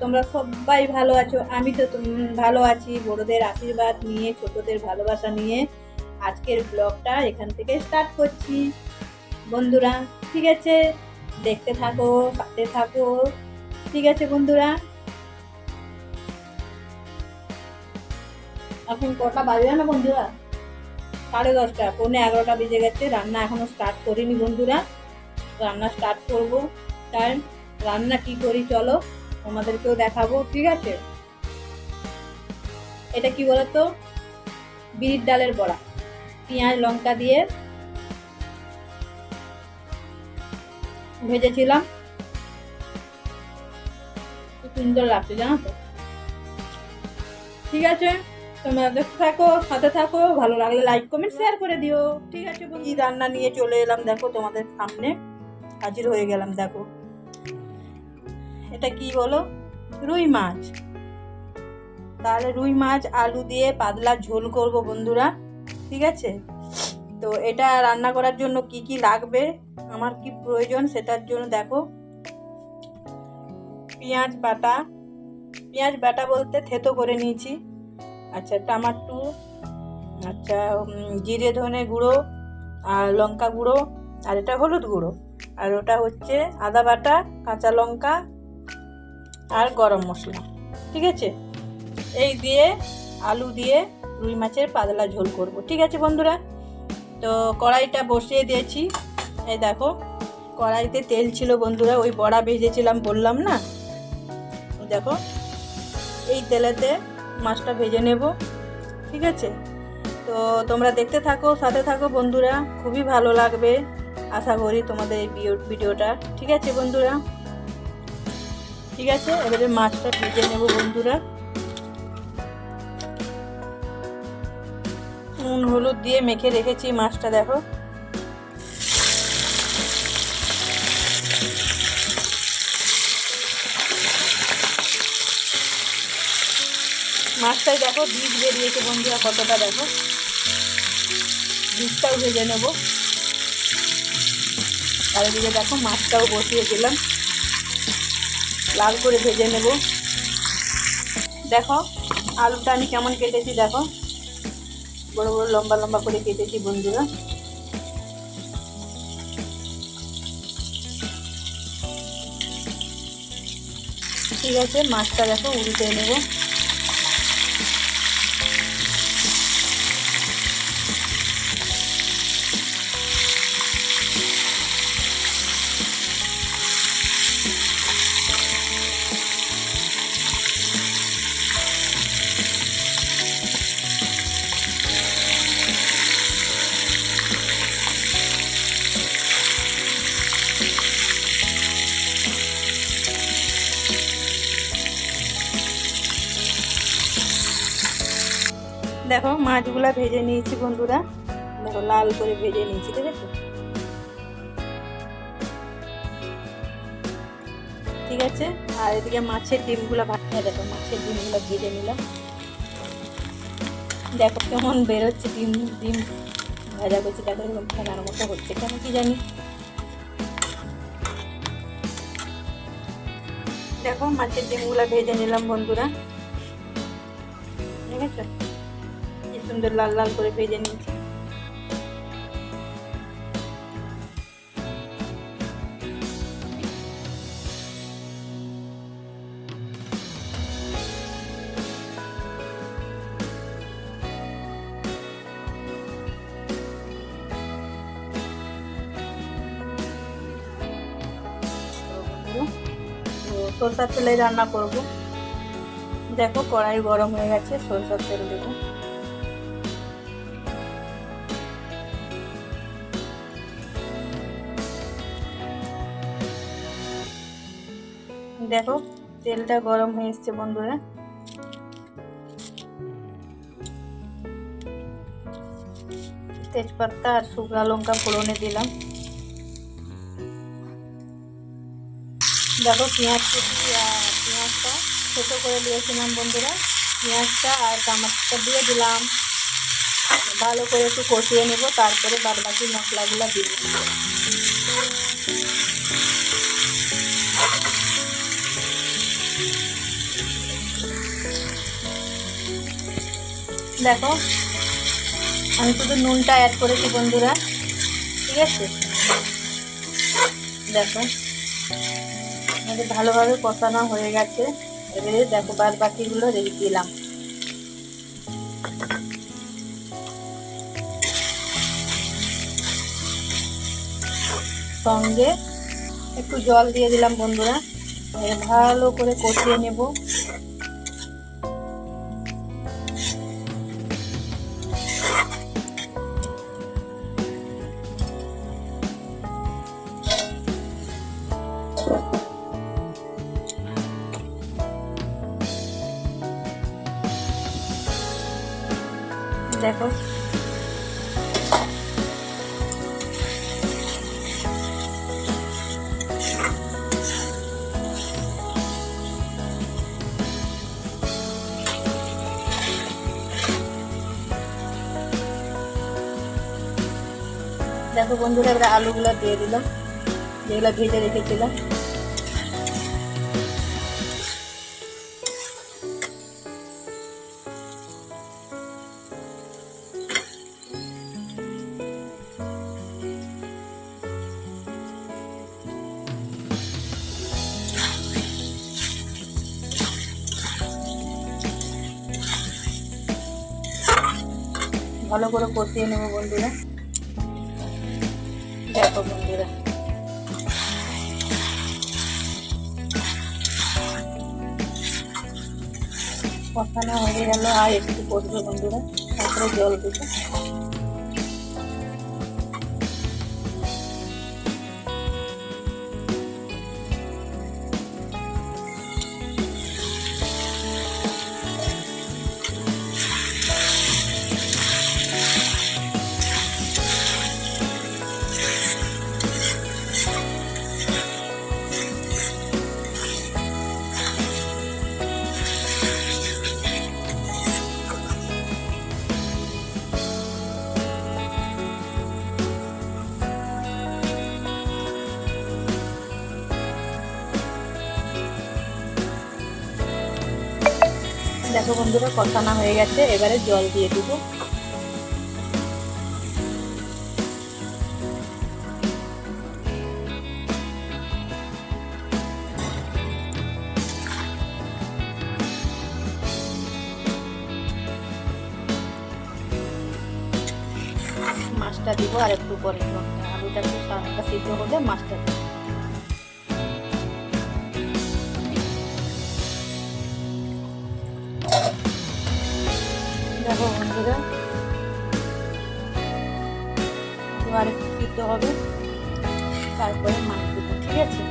তোমরা সবাই ভালো আছো। আমি তো ভালো আছি। বড়দের আশীর্বাদ নিয়ে, ছোটদের ভালোবাসা নিয়ে আজকের ব্লগটা এখান থেকে স্টার্ট করছি। বন্ধুরা, ঠিক আছে? দেখতে থাকো, সাথে থাকো। ঠিক আছে, বন্ধুরা? এখন কটা বাজবে না বন্ধুরা? সাড়ে দশটা, পৌনে এগারোটা বেজে গেছে। রান্না এখনও স্টার্ট করিনি বন্ধুরা। রান্না স্টার্ট করব। তাই রান্না কি করি চলো। তোমাদেরকেও দেখাবো, ঠিক আছে? এটা কি বলতো? বিড়ির ডালের বড়া। পেঁয়াজ, লঙ্কা দিয়ে ভেজেছিলাম। সুন্দর লাগছে জানো তো? ঠিক আছে, তোমরা দেখতে থাকো, সাথে থাকো, ভালো লাগলে লাইক কমেন্ট শেয়ার করে দিও। ঠিক আছে কি রান্না নিয়ে চলে এলাম দেখো তোমাদের সামনে। হাজির হয়ে গেলাম, দেখো। এটা কি বলো? রুই মাছ। তাহলে রুই মাছ, আলু দিয়ে পাতলা ঝোল করব বন্ধুরা, ঠিক আছে? তো এটা রান্না করার জন্য কি কি লাগবে? আমার কি প্রয়োজন সেটার জন্য দেখো। পেঁয়াজ বাটা। পেঁয়াজ বাটা বলতে থেতো করে নিয়েছি। আচ্ছা টমাটো আচ্ছা জিরে ধনে গুঁড়ো, আর লঙ্কা গুঁড়ো, আর এটা হলুদ গুঁড়ো। আর ওটা হচ্ছে আদা বাটা, কাঁচা লঙ্কা আর গরম মশলা, ঠিক আছে? এই দিয়ে আলু দিয়ে রুই মাছের পাতলা ঝোল করব, ঠিক আছে বন্ধুরা? তো কড়াইটা বসিয়ে দিয়েছি। এই দেখো, কড়াইতে তেল ছিল বন্ধুরা, ওই বড়া ভেজেছিলাম, বললাম না? দেখো, এই তেলেতে মাছটা ভেজে নেব, ঠিক আছে? তো তোমরা দেখতে থাকো, সাথে থাকো বন্ধুরা, খুবই ভালো লাগবে, আশা করি তোমাদের এই ভিডিও- ভিডিওটা, ঠিক আছে বন্ধুরা? ঠিক আছে? এবারে মাছটা ভেজে নেব বন্ধুরা। নুন, হলুদ দিয়ে মেখে রেখেছি মাছটা, দেখো। মাছটাই দেখো, বীজ বেরিয়েছে বন্ধুরা, কতটা দেখো। বীজটাও ভেজে নেব। আর দেখো, মাছটাও বসিয়ে দিলাম। লাল করে ভেজে নেব। দেখো, আলুটা আমি কেমন কেটেছি দেখো। বড় বড় লম্বা লম্বা করে কেটেছি বন্ধুরা। ঠিক আছে, মাছটা দেখো উল্টে নেব। দেখো, মাছগুলা ভেজে নিয়েছি বন্ধুরা। দেখো, লাল করে ভেজে নিয়েছি, ঠিক আছে? ঠিক আছে? আর এদিকে মাছের ডিমগুলো ভাজা দেখো, মাছের ডিমগুলো ভেজে নিলাম। দেখো কেমন বেরোচ্ছে ডিম ডিম ভাজা করছে, দেখো এরকম ফেনার মতো হচ্ছে কেন কি জানি। দেখো, মাছের ডিমগুলো ভেজে নিলাম বন্ধুরা। ঠিক আছে? সুন্দর লাল লাল করে ভেজে নিয়েছি। সরষার তেলে রান্না করব। দেখো কড়াই গরম হয়ে গেছে, সরষার তেল দেবো। দেখো, তেলটা গরম হয়ে এসছে বন্ধুরা। তেজপাতা আর শুকনো লঙ্কা ফোড়নে দিলাম। দেখো পেঁয়াজ কুচি আর পেঁয়াজটা ছোটো করে দিয়েছিলাম বন্ধুরা। পেঁয়াজটা আর টমাটোটা দিয়ে দিলাম। ভালো করে একটু কষিয়ে নেব, তারপরে বাদবাকি মশলাগুলো দিয়ে দেখো, আমি শুধু নুনটা অ্যাড করেছি বন্ধুরা, ঠিক আছে? দেখো, আমাদের ভালোভাবে কষানো হয়ে গেছে। এবারে দেখো বাদ বাকিগুলো রেখে দিলাম। সঙ্গে একটু জল দিয়ে দিলাম বন্ধুরা ভালো করে কষিয়ে নেব। দেখো। দেখো বন্ধুরা এবার আলুগুলো দিয়ে দিলাম। যেগুলো ভেজে রেখেছিলাম। ভালো করে কষিয়ে নেব বন্ধুরা। দেখো বন্ধুরা। কষানো হয়ে গেল, আর একটু কষবে বন্ধুরা, তারপরে জল দেবো। দেখো বন্ধুরা, কষানো হয়ে গেছে, এবারে জল দিয়ে দেবো। মাছটা দিব আর একটু পরে। আলুটা একটু সিদ্ধ হলে মাছটা দিব। দেখো বন্ধুরা। একটু সিদ্ধ হবে। তারপরে মাছ ঠিক আছে?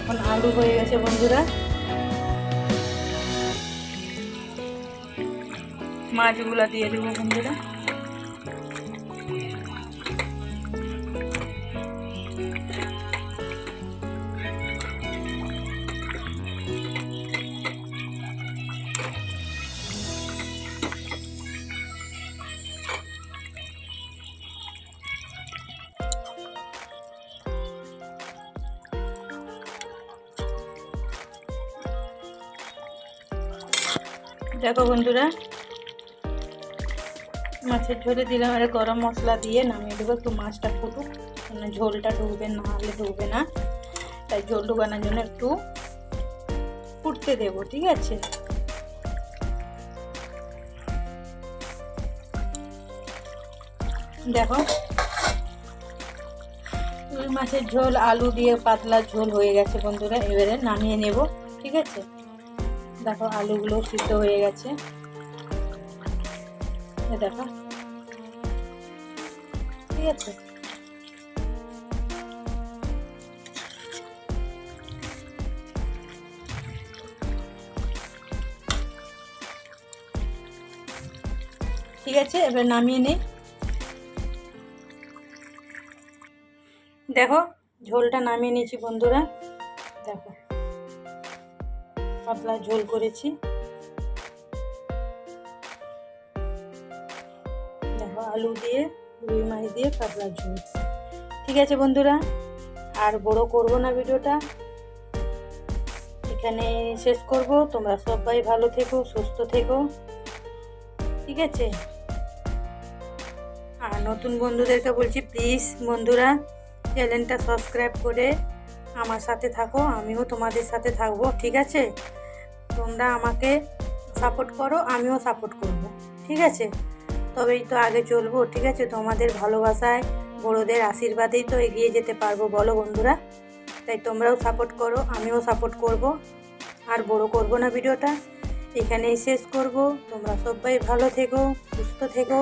এখন আলু হয়ে গেছে বন্ধুরা। মাছগুলো দিয়ে দেবো বন্ধুরা। দেখো বন্ধুরা মাছের ঝোলে দিলাম আর গরম মশলা দিয়ে নামিয়ে দেবো। একটু মাছটা ফুটুক মানে ঝোলটা ঢুকবে না হলে ঢুকবে না। তাই ঝোল ঢুকানোর জন্য একটু ফুটতে দেবো, ঠিক আছে? দেখো রুই মাছের ঝোল, আলু দিয়ে পাতলা ঝোল হয়ে গেছে বন্ধুরা, এবারে নামিয়ে নেব, ঠিক আছে? দেখো, আলুগুলো সিদ্ধ হয়ে গেছে। দেখো ঠিক আছে ঠিক আছে, এবার নামিয়ে নিই দেখো, ঝোলটা নামিয়ে নিয়েছি বন্ধুরা। দেখো, পাতলা ঝোল করেছি। দেখো, আলু দিয়ে রুই মাছ দিয়ে কাতলার ঝোল। ঠিক আছে বন্ধুরা, আর বড় করব না ভিডিওটা। এখানে শেষ করব। তোমরা সবাই ভালো থেকো, সুস্থ থেকো। ঠিক আছে? আর নতুন বন্ধুদেরকে বলছি প্লিজ বন্ধুরা, চ্যানেলটা সাবস্ক্রাইব করে আমার সাথে থাকো। আমিও তোমাদের সাথে থাকব, ঠিক আছে? তোমরা আমাকে সাপোর্ট করো, আমিও সাপোর্ট করব। ঠিক আছে? তবেই তো আগে চলবো, ঠিক আছে? তোমাদের ভালোবাসায় বড়োদের আশীর্বাদেই তো এগিয়ে যেতে পারব, বলো বন্ধুরা। তাই তোমরাও সাপোর্ট করো, আমিও সাপোর্ট করব। আর বড় করব না ভিডিওটা। এখানেই শেষ করব। তোমরা সবাই ভালো থেকো, সুস্থ থেকো।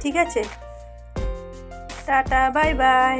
ঠিক আছে? Tata, bye bye.